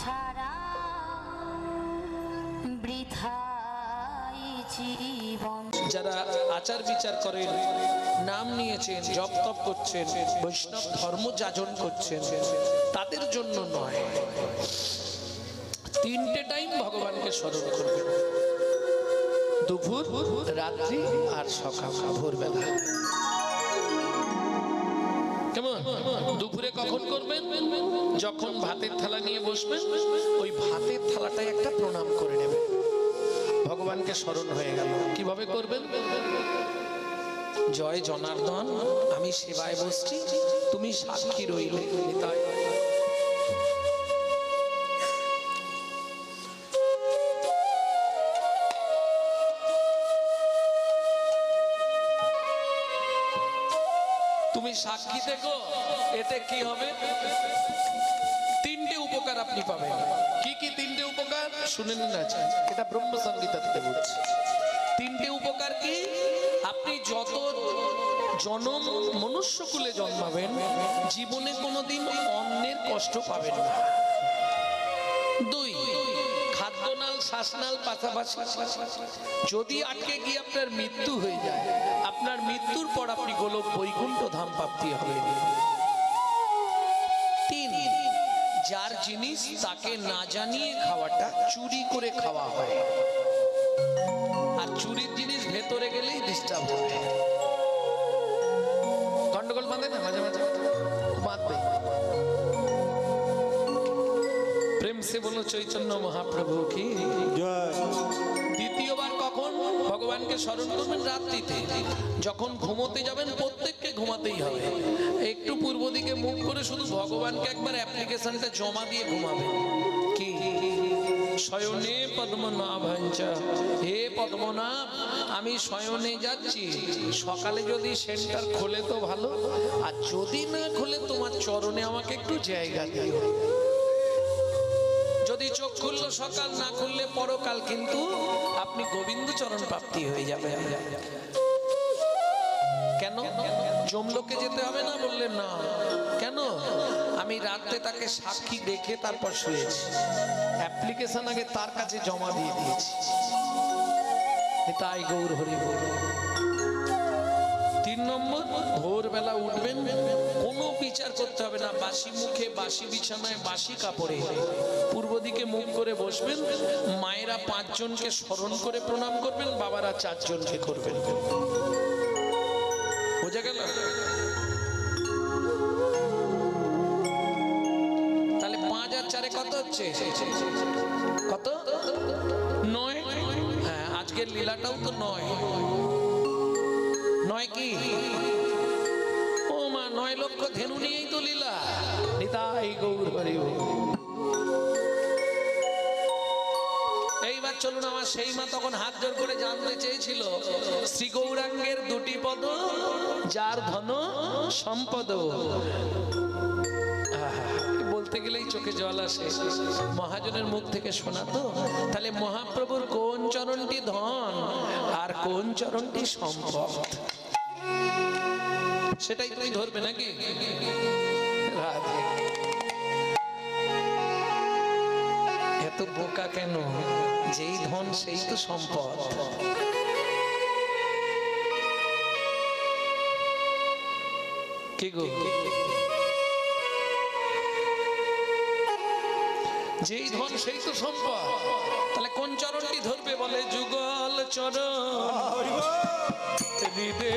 ছাড়া যারা আচার বিচার করেন, নাম নিয়েছেন, জপ তপ করছেন, বৈষ্ণব ধর্ম যাজন করছেন, তাদের জন্য নয়। তিনটে টাইম ভগবানকে স্মরণ করবেন। দুপুর, রাত্রি আর সকাল, ভোরবেলা। কখন করবেন? যখন ভাতের থালা নিয়ে বসবেন, ওই ভাতের থালাটায় একটা প্রণাম করে নেবেন। ভগবানকে স্মরণ হয়ে গেল। কীভাবে করবেন? জয় জনার্দন, আমি সেবায় বসছি, তুমি সাক্ষী রইলে। নিতাই সাক্ষী দেখো, এতে কি হবে? তিনটে উপকার আপনি পাবেন। কি কি তিনটে উপকার? শুনে নিন আজ এটা ব্রহ্ম সংগীতা থেকে বলছি। তিনটে উপকার কি? আপনি যত জনম মনুষ্যকুলে জন্মাবেন, জীবনে কোনোদিন অন্যের কষ্ট পাবেন না। খাদ্যনাল পাশাপাশি। যদি আটকে গিয়ে আপনার মৃত্যু হয়ে যায়, আপনার মৃত্যুর পর আপনি গোলক বৈকুণ্ঠ ধাম প্রাপ্তি হবে। যার জিনিস তাকে না জানিয়ে খাওয়াটা চুরি করে খাওয়া হয়। আর চুরির জিনিস ভেতরে গেলেই ডিস্টার্ব হবে। গন্ডগোল বাঁধে না, মাঝে মাঝে। প্রেম সে বলো চৈতন্য মহাপ্রভু কি? দ্বিতীয়বার কখন ভগবানকে স্মরণ করবেন? রাত্রিতে। যখন ঘুমোতে যাবেন প্রত্যেককে ঘুমাতেই হবে। একটু পূর্ব দিকে মুখ করে শুধু ভগবানকে একবার অ্যাপ্লিকেশনটা জমা দিয়ে ঘুমাবেন। কি? শয়নে পদ্মনাভাঞ্চ। হে পদ্মনাভ আমি শয়নে যাচ্ছি। সকালে যদি সেন্টার খোলে তো ভালো আর যদি না খোলে তোমার চরণে আমাকে একটু জায়গা দিও। যদি চোখ খুললো সকাল, না খুললে পরকাল, কিন্তু আপনি গোবিন্দ চরণ প্রাপ্তি হয়ে যাবে কেন? জমলোকে যেতে হবে না? বললেন, না। কেন? আমি রাত্রে তাকে সাক্ষী দেখে তারপর শুয়েছি। অ্যাপ্লিকেশন আগে তার কাছে জমা দিয়ে দিয়েছি। তাই গৌর হরি বল। তিন নম্বর ভোরবেলা উঠবেন, কোনো বিচার করতে হবে না, বাসি মুখে, বাসি বিছানায়, বাসি কাপড়ে। পূর্ব দিকে মুখ করে বসবেন, মায়েরা পাঁচজনকে স্মরণ করে প্রণাম করবেন, বাবারা চারজনকে করবেন। বোঝা গেল? তাহলে পাঁচ আর চারে কত হচ্ছে? কত? নয়? হ্যাঁ আজকের লীলাটাও তো নয়। নয় কি? নয় লক্ষ ধেনু নিয়েই তো লীলা। নিতাই গৌর হরি এইবার চলুন আমার সেই মা তখন হাত জোর করে জানতে চেয়েছিল, শ্রী গৌরাঙ্গের দুটি পদ, যার ধন সম্পদ। বলতে গেলেই চোখে জল আসে। মহাজনের মুখ থেকে শোনা তো, তাহলে মহাপ্রভুর কোন চরণটি ধন আর কোন চরণটি সম্পদ? সেটাই তুমি ধরবে নাকি? এত বোকা কেন? যেই ধন সেই তো সম্পদ। কি গো? যেই ধন সেই তো সম্পদ। তাহলে কোন চরণটি ধরবে বলে? যুগল চরণ। হৃদে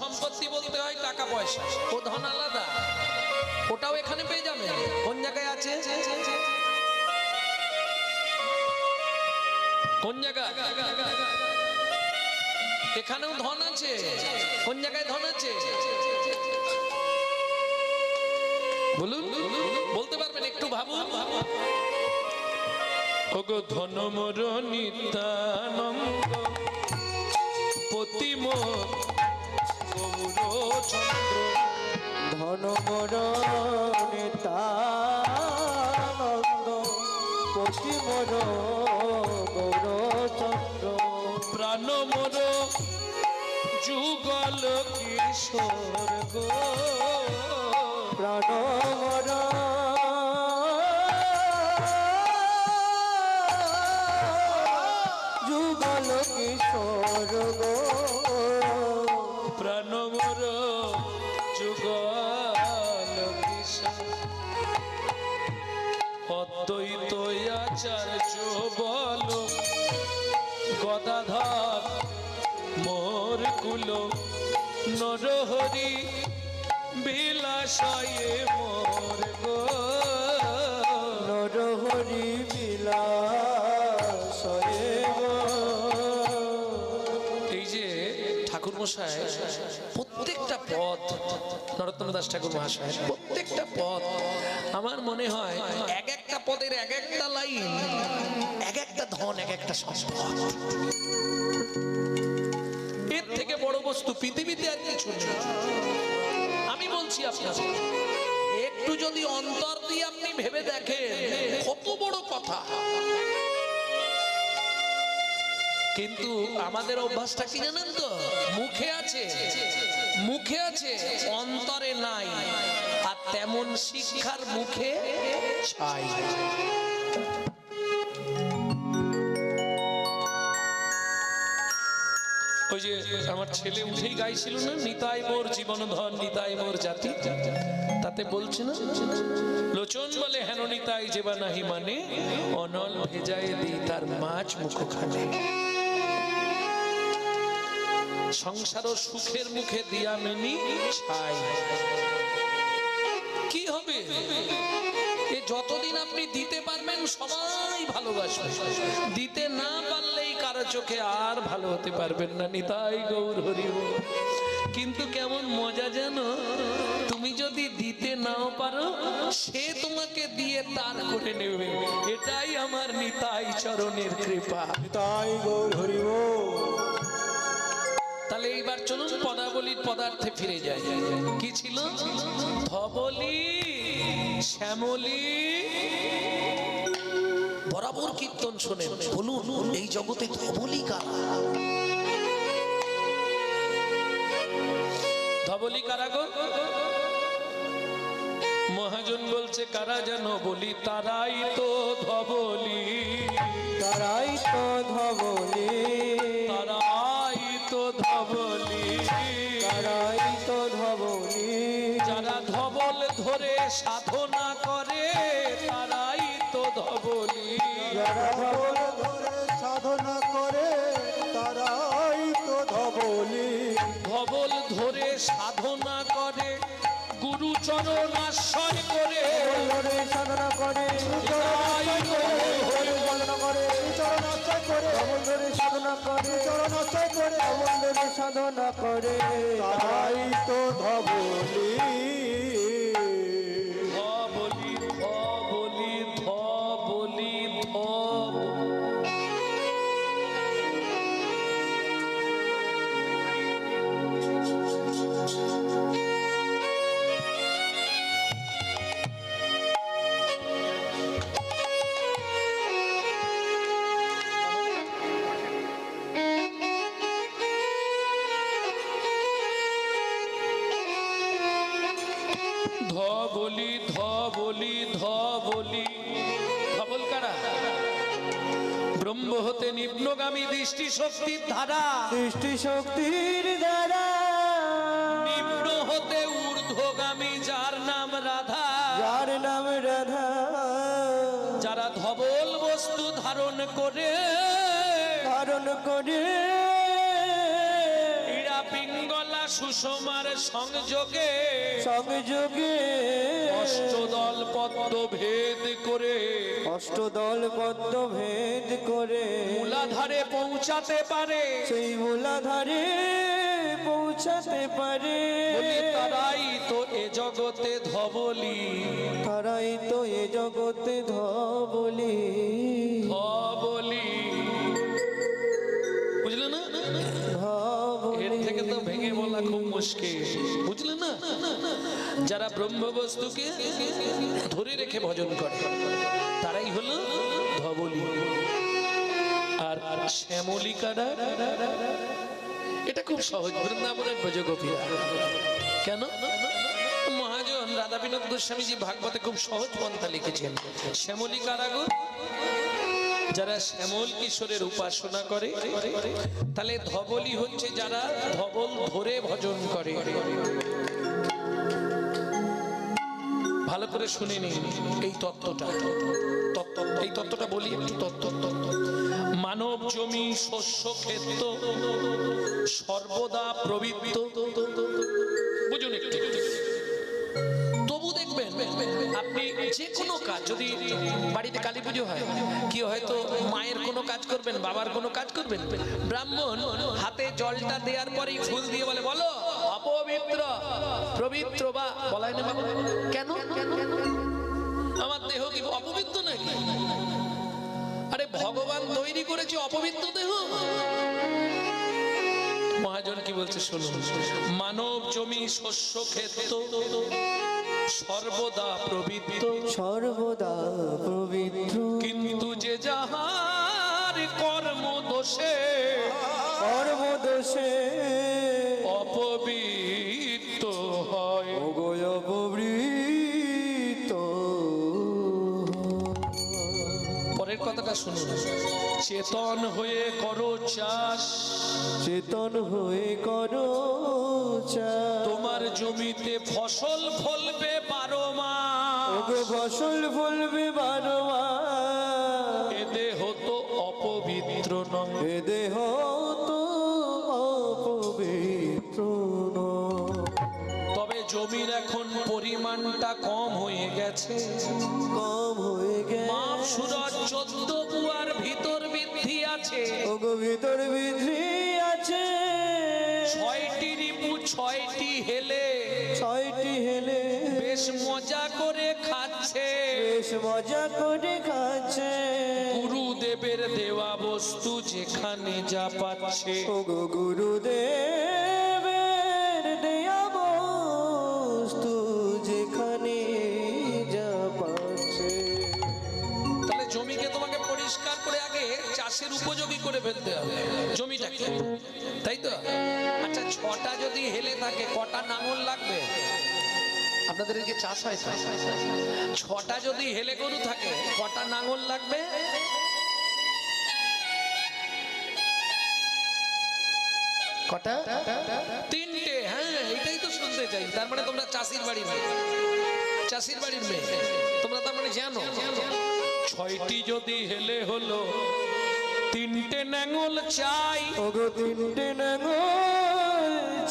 সম্পত্তি বলতে হয় টাকা পয়সা। ও ধন আলাদা। ওটাও এখানে পেয়ে যাবে। কোন জায়গায় আছে? কোন জায়গায় এখানেও ধন আছে। কোন জায়গায় ধন আছে? বলুন, বলতে পারবেন একটু ভাবুন। ওগো ধনমর নিত্যানন্দ পতিম গৌরচন্দ্র ধন মোর নেতানন্দ পতি গৌরচন্দ্র প্রাণ মোর যুগল কিশোর গো। প্রাণ মোর যুগল কিশোর গো। নরহরি বিলাসয়ে মোর গো। নরহরি বিলাসয়ে এই যে ঠাকুর মশাই প্রত্যেকটা পদ নরোত্তম দাস ঠাকুর মহাশয় প্রত্যেকটা পদ আমার মনে হয় এক একটা পদের এক একটা লাইন এক একটা ধন এক একটা সম্পদ। বস্তু পৃথিবীতে আর কিছু আমি বলছি আপনার একটু যদি অন্তর দিয়ে আপনি ভেবে দেখেন, কত বড় কথা। কিন্তু আমাদের অভ্যাসটা কি জানেন তো? মুখে আছে মুখে আছে, অন্তরে নাই, আর তেমন শিক্ষার মুখে ছাই ওই যে আমার ছেলে উঠেই গাইছিল না, নিতাই মোর জীবন ধন নিতাই মোর জাতি। তাতে বলছে না, লোচন বলে হেন নিতাই যেবা নাহি মানে অনল ভেজায় দিই তার মাছ মুখ খানে সংসার সুখের মুখে দিয়া মেনি ছাই। কি হবে? এ যতদিন আপনি দিতে পারবেন, সবাই ভালোবাসবে। দিতে না পারলেই কারও চোখে আর ভালো হতে পারবেন না নিতাই গৌর হরি কিন্তু কেমন মজা জানো তুমি যদি দিতে নাও পারো সে তোমাকে দিয়ে তার করে নেবে। এটাই আমার নিতাই চরণের কৃপা। তাই গৌর হরিব তাহলে এইবার চলুন পদাবলীর পদার্থে ফিরে যাই। কি ছিল? ধবলি শ্যামলি বরাবর কীর্তন শোনেন। বলুন এই জগতে ধবলি কারা? ধবলি কারা গো? মহাজন বলছে কারা যেন বলি তারাই তো ধবলি। তারাই তো ধবলি। তারাই তো ধবলি। তারাই তো ধবলি। যারা ধবল ধরে সাধনা করে যারা ধবল ধরে সাধনা করে তারাই তো ধবলি ধবল ধরে সাধনা করে গুরু চরণ আশ্রয় করে। সাধনা করে সাধনা করে চরণ আশ্রয় করে ধবল ধরে সাধনা করে চরণ আশ্রয় করে ধবল ধরে সাধনা করে। তারাই তো ধবলি। নিম্নগামী দৃষ্টি শক্তির ধারা। দৃষ্টি শক্তির দ্বারা নিম্ন হতে ঊর্ধ্বগামী যার নাম রাধা। যার নাম রাধা। যারা ধবল বস্তু ধারণ করে ধারণ করে। পিঙ্গলা সুষমার সংযোগে সংযোগে। অষ্টদল পদ্ম ভেদ করে অষ্টদল পদ্ম ভেদ করে মূলাধারে পৌঁছাতে পারে। সেই মূলাধারে পৌঁছাতে পারে। তারাই তো এ জগতে ধবলি। তারাই তো এ জগতে ধবলি। ধবলি। বুঝলে না? এর থেকে তো ভেঙে বলা খুব মুশকিল। যারা ব্রহ্মবস্তুকে ধরে রেখে ভজন করে, তারাই হলো ধবলি। আর শ্যামলিকারা, এটা খুব সহজ, বৃন্দাবনের ব্রজগোপীরা। কেন? মহাজন রাধা বিনোদ গোস্বামীজি ভাগবতে খুব সহজ পন্থা লিখেছেন। শ্যামলিকারা গো, যারা শ্যামল কিশোরের উপাসনা করে, তাহলে ধবলি হচ্ছে যারা ধবল ধরে ভজন করে। ভালো করে শুনে নিন এই তত্ত্বটা। তত্ত্ব, এই তত্ত্বটা বলি একটু তত্ত্ব। মানব জমি, শস্য ক্ষেত্র, সর্বদা প্রবৃত্ত। বুঝুন একটু। তবু দেখবেন, আপনি যে কোনো কাজ, যদি বাড়িতে হয়, কি হয়তো মায়ের কোনো কাজ করবেন, বাবার কোনো কাজ করবেন? ব্রাহ্মণ হাতে জলটা দেওয়ার পরেই ফুল দিয়ে বলে, বলো অপবিত্র পবিত্র বা বলাই না কেন? আমার দেহ কি অপবিত্র নাকি? আরে ভগবান তৈরি করেছে অপবিত্র দেহ। মহাজন কি বলছে শুনুন? মানব জমি শস্য ক্ষেত্র সর্বদা প্রবৃত্ত। সর্বদা পবিত্র কিন্তু যে যাহার কর্ম দোষে কর্মদোষে অপবিত্র শুনুন। চেতন হয়ে করো চাষ। চেতন হয়ে করো চাষ। তোমার জমিতে ফসল ফলবে বারো মাস। ফসল ফলবে বারো মাস। এ দেহ তো অপবিত্র নয়। এ দেহ তো অপবিত্র তবে জমির এখন পরিমাণটা কম হয়ে গেছে। কম হয়ে সুরজ চোদ্দ বুয়ার ভিতর বৃদ্ধি আছে। ওগো ভিতর বিধি আছে। ছয়টি রিপু ছয়টি হেলে। ছয়টি হেলে। বেশ মজা করে খাচ্ছে। বেশ মজা করে খাচ্ছে। গুরুদেবের দেওয়া বস্তু যেখানে যা পাচ্ছে। ওগো গুরুদেবের চাষের উপযোগী করে ফেলতে হবে জমিটাকে তাই তো? আচ্ছা ছটা যদি হেলে থাকে কটা নাঙল লাগবে? আপনাদের এদিকে চাষ হয় ছটা যদি হেলে গরু থাকে কটা নাঙল লাগবে? কটা? তিনটে হ্যাঁ এটাই তো শুনতে চাই। তার মানে তোমরা চাষির বাড়ির মেয়ে। চাষির বাড়ির মেয়ে। তোমরা তার মানে জানো? ছয়টি যদি হেলে হলো তিনটে ন্যাঙল চাই। ওগো তিনটে নাঙল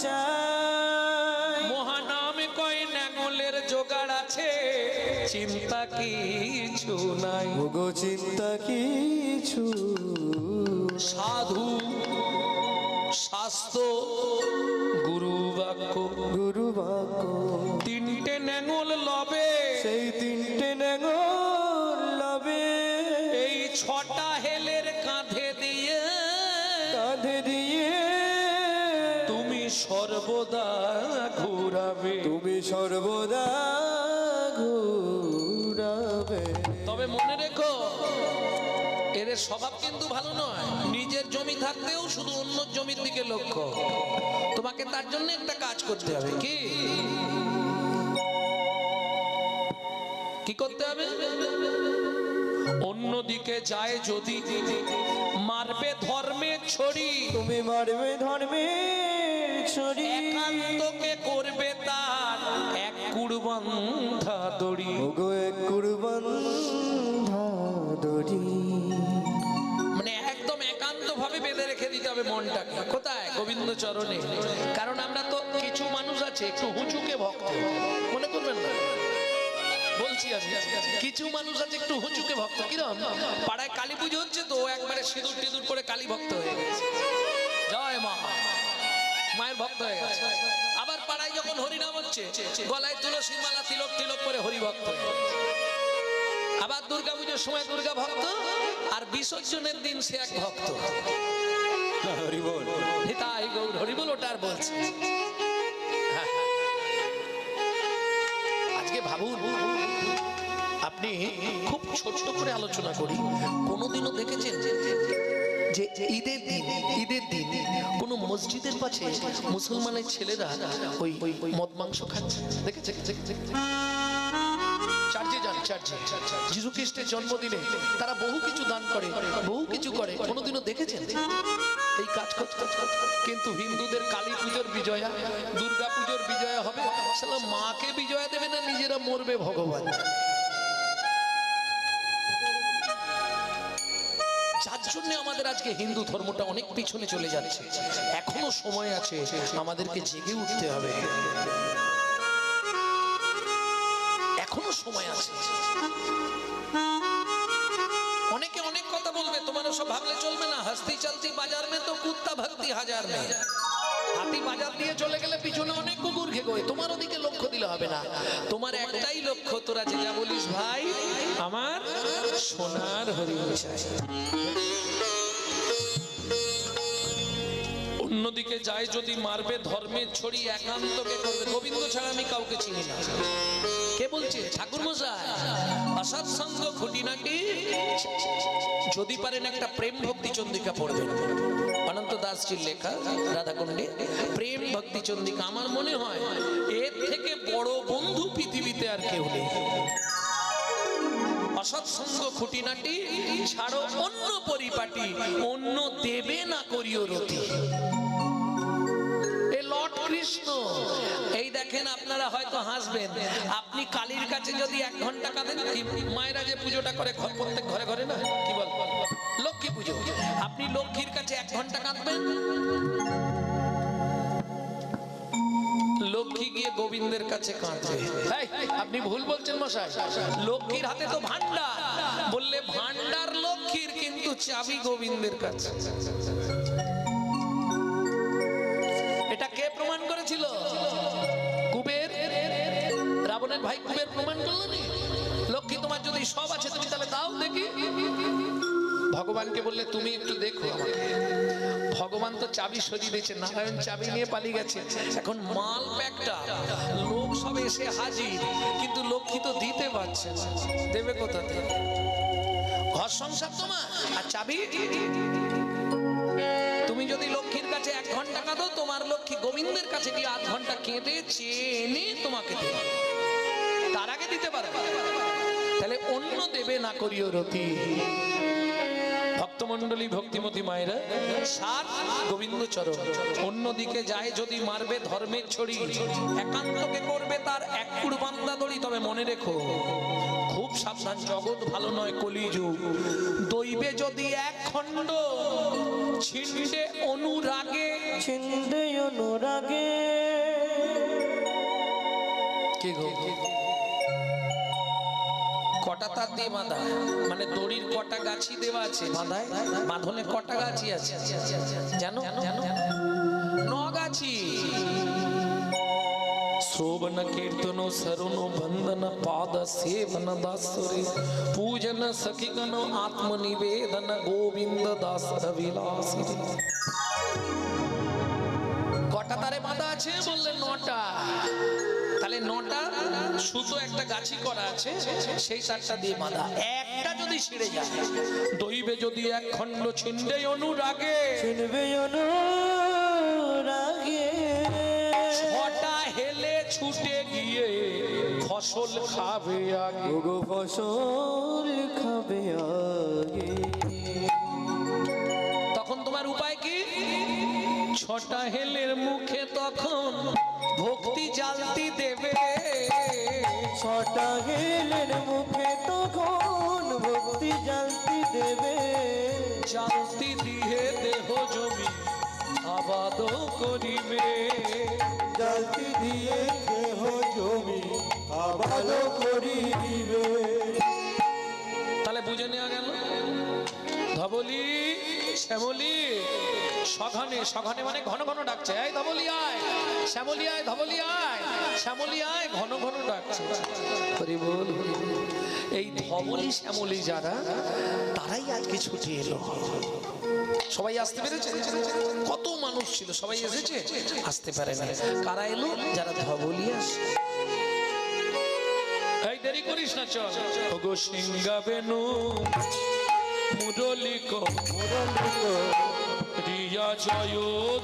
চাই। মহানামে কয় ন্যাঙলের জোগাড় আছে চিন্তা কিছু নাই। ওগো চিন্তা কিছু সাধু স্বাস্থ্য গুরু বাক্য গুরু বাক্য তিনটে ন্যাঙল লবে। সেই তিনটে নাঙল শুধু অন্য জমির দিকে লক্ষ্য। তোমাকে তার জন্য একটা কাজ করতে হবে। কি? কি করতে হবে? অন্যদিকে যায় যদি মারবে ধর্মে ছড়ি। তুমি মারবে ধর্মে ছড়ি। একান্তকে করবে তার এক দড়ি। ওগো এক কুরবান হবে মনটাকে কোথায়? গোবিন্দ চরণে কারণ আমরা তো কিছু মানুষ আছে, একটু হুঁচুকে ভক্ত। মনে করবেন না? বলছি কিছু মানুষ আছে, একটু হুঁচুকে ভক্ত। কিরম? পাড়ায় কালী পুজো হচ্ছে তো একবারে সিঁদুর টিঁদুর করে কালী ভক্ত হয়ে গেছে। জয় মা। মায়ের ভক্ত হয়ে গেছে। আবার পাড়ায় যখন হরিনাম হচ্ছে, গলায় তুলসীর মালা, তিলক তিলক করে হরি ভক্ত গেছে। আবার দুর্গা পুজোর সময় দুর্গা ভক্ত, আর বিসর্জনের দিন সে এক ভক্ত। হরি বল। নিতাই গৌর, হরি বল ওটা আর বলছে। আজকে ভাবুন, আপনি খুব করে আলোচনা করি। কোনোদিনও দেখেছেন যে ঈদের দিন ঈদের দিন মসজিদের পাশে মুসলমানের ছেলেরা ওই মদ মাংস খাচ্ছে? দেখেছে? চার্চে যান চার্চে যিশু খ্রিস্টের জন্মদিনে তারা বহু কিছু দান করে, বহু কিছু করে। কোনোদিনও দেখেছেন? এই কাজ করতে কিন্তু হিন্দুদের কালী পুজোর বিজয়া, দুর্গা পুজোর বিজয়া হবে। সালা মাকে বিজয়া দেবে না, নিজেরা মরবে ভগবান। আমাদের আজকে হিন্দু ধর্মটা অনেক পিছনে চলে যাচ্ছে। এখনও সময় আছে, আমাদেরকে জেগে উঠতে হবে। এখনও সময় আছে। হাসতি বাজার মে তো কুত্তা ভক্তি হাজার মে। হাতি বাজার দিয়ে চলে গেলে পিছনে অনেক কুকুর ঘেগোয় তোমার ওদিকে লক্ষ্য দিলে হবে না। তোমার একটাই লক্ষ্য তোরা যেটা বলিস ভাই আমার সোনার হরিণ চাই অন্যদিকে যায় যদি মারবে ধর্মের ছড়ি একান্তকে করবে। গোবিন্দ ছাড়া আমি কাউকে চিনি না। কে বলছে? ঠাকুর মশাই অসৎ সঙ্গ খুঁটিনাটি যদি পারেন একটা প্রেম ভক্তি চন্দ্রিকা পড়বেন। অনন্ত দাসজির লেখা, রাধাকুণ্ডে, প্রেম ভক্তি চন্দ্রিকা আমার মনে হয় এর থেকে বড় বন্ধু পৃথিবীতে আর কেউ নেই। খুঁটিনাটি ছাড়ো অন্য পরিপাটি, অন্য দেবে না করিও রতি। এ লর্ড কৃষ্ণ দেখেন আপনারা হয়তো হাসবেন, আপনি কালীর কাছে যদি এক ঘণ্টা কাঁদেন মায়েরা যে পুজোটা করে প্রত্যেক ঘরে ঘরে না? কি বল? লক্ষ্মী পুজো। আপনি লক্ষ্মীর কাছে এক ঘণ্টা কাঁদবেন? লক্ষ্মী গিয়ে গোবিন্দের কাছে কাঁদবে। আপনি ভুল বলছেন মশাই। লক্ষ্মীর হাতে তো ভান্ডার বললে ভান্ডার লক্ষ্মীর, কিন্তু চাবি গোবিন্দের কাছে। এটা কে প্রমাণ করেছিল? রাবণের ভাই কুবের প্রমাণ করল লক্ষ্মী, তোমার যদি সব আছে, তুমি তাহলে দাও দেখি। ভগবানকে বললে, তুমি একটু দেখো আমাকে। ভগবান তো চাবি সরিয়ে দিয়েছে, নারায়ণ চাবি নিয়ে পালিয়ে গেছে। এখন মাল প্যাকটা, লোক সব এসে হাজির, কিন্তু লক্ষ্মী তো দিতে পারছে। দেবে কোথা থেকে? ঘর সংসার তোমার? আর চাবি? তুমি যদি লক্ষ্মীর কাছে এক ঘণ্টা কাঁদো, তোমার লক্ষ্মী গোবিন্দের কাছে গিয়ে আধ ঘণ্টা কেঁদে চেয়ে এনে তোমাকে দেবে। দিতে পারবে তাহলে অন্য দেবে না করিও রতি। ভক্তমন্ডলী ভক্তিমতী মায়েরা সাত গোবিন্দ চরণ। অন্যদিকে যায় যদি মারবে ধর্মের ছড়ি একান্তকে করবে তার এক কুড়বান্দা দড়ি। তবে মনে রেখো খুব সাবধান জগৎ ভালো নয় কলিযুগ। দৈবে যদি এক খণ্ড ছিন্ডে অনুরাগে। ছিন্দে অনুরাগে। কে গো? কটা তার দিয়ে বাঁধা? মানে দড়ির কটা গাছি দেওয়া আছে। বাঁধায়? বাঁধনে কটা গাছি আছে? জানো? জানো ন গাছি শ্রবণ কীর্তন সরুণ বন্দন পাদ সেবন দাসরে। পূজন সখিগণ আত্মনিবেদন গোবিন্দ দাস বিলাসী কটা তারে বাঁধা আছে বললে নটা? তাহলে নটা সুতো একটা গাছি করা আছে সেই তারটা দিয়ে বাঁধা। একটা যদি ছিঁড়ে যায় দইবে যদি এক খণ্ড ছিন্ডে অনুরাগে। ছিনবে অনুরাগে। ছটা হেলে ছুটে গিয়ে ফসল খাবে আগে। গো ফসল খাবে আগে। তখন তোমার উপায় কি? ছটা হেলের মুখে তখন ভক্তি জ্বালতি দেবে। ছটা গেলের মুখে তখন ভক্তি জানতি দেবে। জালতি দিয়ে দেহ জমি আবাদ করিবে। জালতি দিয়ে দেহ জমি ভালো করিবে। তাহলে বুঝে নেওয়া গেল? ধবলি শ্যামলি। সঘনে সঘনে মানে ঘন ঘন ডাকছে। এই ধবলি আয়, শ্যামলি আয়, ধবলি আয়, শ্যামলি আয়, ঘন ঘন ডাকছে। বল এই ধবলি শ্যামলি যারা, তারাই আজকে ছুটি এলো। সবাই আসতে পেরেছে? কত মানুষ ছিল? সবাই এসেছে? আসতে পারে না। কারা এলো? যারা ধবলি আসে। এই দেরি করিস না, চল। ওগো সিংহা বেনু মুরলিক রিয়া জয়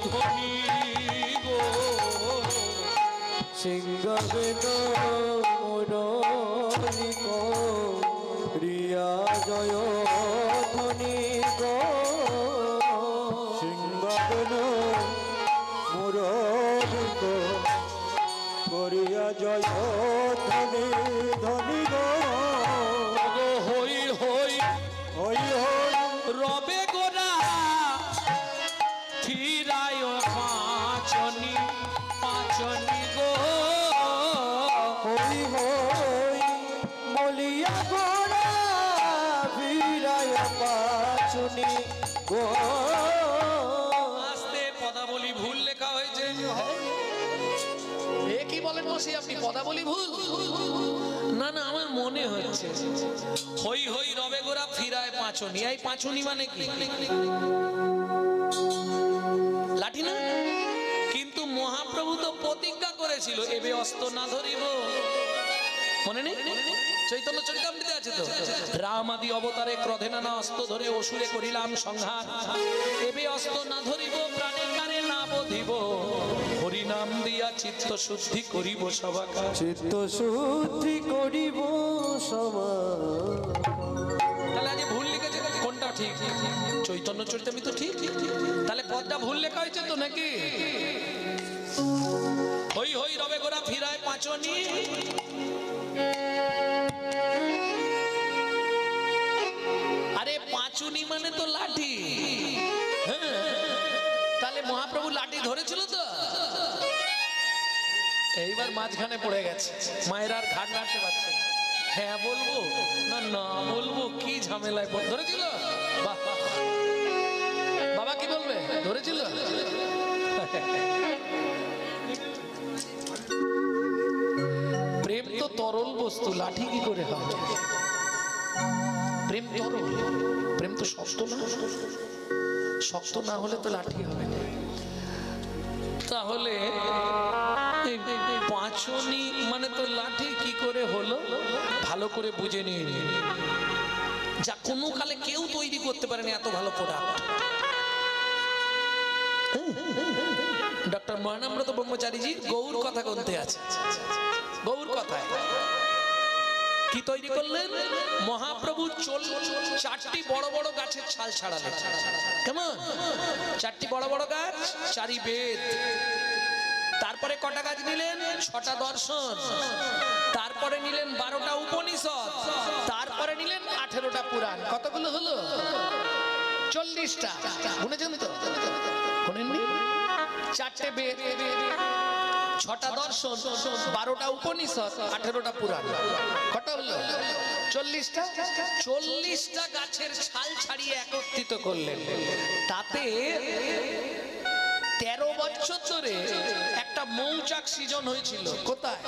ধ্বনি গো। সিংহবেদ মুরলিক রিয়া জয় ধ্বনি গো। সিংহবেদ মুরলিক করিয়া জয় ধ্বনি বলিয়া গোরা পাচুনি গো। আস্তে পদাবলী ভুল লেখা হয়েছে। এ কি বলেন মসি আপনি? পদাবলী ভুল? না না আমার মনে হচ্ছে। হই হই রবে গোরা ফিরায় পাঁচনি। এই পাঁচনি মানে কি? লাঠি না? কিন্তু মহাপ্রভু তো প্রতিজ্ঞা করেছিল এবে অস্ত্র না ধরিব। মনে নেই? চৈতন্য চরিতামৃতে আছে তো? রাম আদি অবতারে ক্রধে নানা অস্ত্র ধরে অসুরে করিলাম সংহার। এবে অস্ত্র না ধরিব প্রাণে কানে না বধিব হরি নাম দিয়া চিত্ত শুদ্ধি করিব সবাকা চিত্ত শুদ্ধি করিব সমা তাহলে আজ ভুল লিখেছে কোনটা ঠিক? চৈতন্য চরিতামৃত ঠিক? তাহলে পদটা ভুল লেখা হয়েছে তো নাকি? হই হই রবে গোরা ফিরায় পাঁচনি। পাঁচুনি মানে তো লাঠি। তাহলে মহাপ্রভু লাঠি ধরেছিল তো? এইবার মাঝখানে পড়ে গেছে। মায়ের আর ঘাট নাড়তে পারছে হ্যাঁ বলব? না না, বলব কি ঝামেলায় ধরেছিল। বাবা কি বলবে? ধরেছিল? প্রেম তো তরল বস্তু, লাঠি কি করে হয় প্রেম তরল প্রেম তো শক্ত না। শক্ত না হলে তো লাঠি হবে না। তাহলে পাঁচনি মানে তো লাঠি কি করে হলো? ভালো করে বুঝে নিয়ে। যা কোনো কালে কেউ তৈরি করতে পারেনি এত ভালো প্রোডাক্ট ডক্টর মহানাম্রত ব্রহ্মচারীজি গৌর কথা বলতে আছে। গৌর কথায়। কি তৈরি করলেন? মহাপ্রভু চল চারটি বড় বড় গাছের ছাল ছাড়ালেন। কেমন? চারটি বড় বড় গাছ চারি বেদ তারপরে কটা গাছ নিলেন? ছটা দর্শন। তারপরে নিলেন বারোটা উপনিষদ। তারপরে নিলেন আঠেরোটা পুরাণ। কতগুলো হলো? চল্লিশটা। শুনেছেন তো? শুনেননি? চারটে বেদ। ছটা দর্শন, বারোটা উপনিষদ, আঠেরোটা পুরাণ। চল্লিশটা? চল্লিশটা গাছের ছাল ছাড়িয়ে একত্রিত করলেন। তাতে তেরো বছর ধরে একটা মৌচাক সৃজন হয়েছিল। কোথায়?